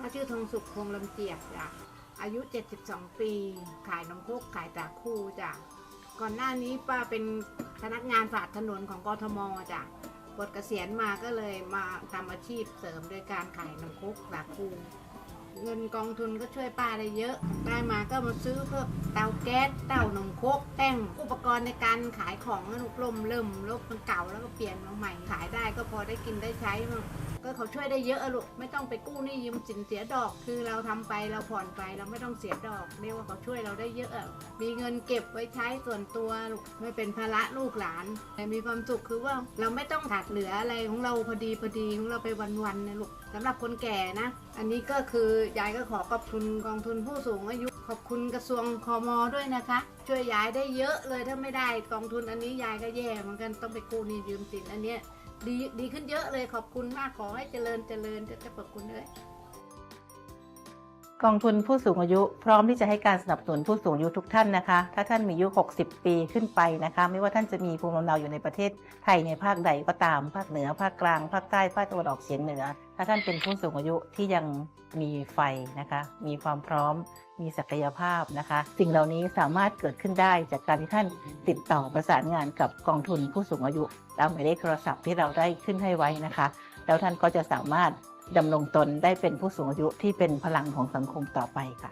ป้าชื่อทองสุขคงลำเจียกจ้ะอายุ 72 ปี ขายนมคกขายตาคู่จ้ะก่อนหน้านี้ป้าเป็นพนักงานฝาดถนนของกทมจ้ะปลดเกษียณมาก็เลยมาทำอาชีพเสริมโดยการขายนมคกตาคู่ เงินกองทุนก็ช่วยป้าได้เยอะ ได้มาก็มาซื้อพวกเตาแก๊สเตานมครกแป้งอุปกรณ์ในการขายของนะลูกลมเริ่มลบมันเก่าแล้วก็เปลี่ยนมาใหม่ ขายได้ก็พอได้กินได้ใช้มั่งก็เขาช่วยได้เยอะอะลูกไม่ต้องไปกู้หนี้ยืมสินเสียดอก คือเราทำไปเราผ่อนไปเราไม่ต้องเสียดอกเรียกว่าเขาช่วยเราได้เยอะอะมีเงินเก็บไว้ใช้ส่วนตัวลูกไม่เป็นภาระลูกหลานแต่มีความสุขคือว่าเราไม่ต้องขาดเหลืออะไรของเราพอดีพอดีของเราไปวันๆนะลูกสำหรับคนแก่นะ อันนี้ก็คือยายก็ขอขอบคุณกองทุนผู้สูงอายุ ขอบคุณกระทรวงคอมด้วยนะคะ ช่วยยายได้เยอะเลยถ้าไม่ได้กองทุนอันนี้ยายก็แย่เหมือนกันต้องไปกู้หนี้ยืมสินอันเนี้ยดีดีขึ้นเยอะเลยขอบคุณมากขอให้เจริญเจริญจะจะขอบคุณเลย กองทุนผู้สูงอายุพร้อมที่จะให้การสนับสนุนผู้สูงอายุทุกท่านนะคะ ถ้าท่านมีอายุ 60 ปีขึ้นไปนะคะ ไม่ว่าท่านจะมีภูมิลำเนาอยู่ในประเทศไทยในภาคใดก็ตาม ภาคเหนือ ภาคกลาง ภาคใต้ ภาคตะวันออกเฉียงเหนือ ถ้าท่านเป็นผู้สูงอายุที่ยังมีไฟนะคะ มีความพร้อม มีศักยภาพนะคะ สิ่งเหล่านี้สามารถเกิดขึ้นได้จากการที่ท่านติดต่อประสานงานกับกองทุนผู้สูงอายุตามหมายเลขโทรศัพท์ที่เราได้ขึ้นให้ไว้นะคะ แล้วท่านก็จะสามารถ ดำรงตนได้เป็นผู้สูงอายุที่เป็นพลังของสังคมต่อไปค่ะ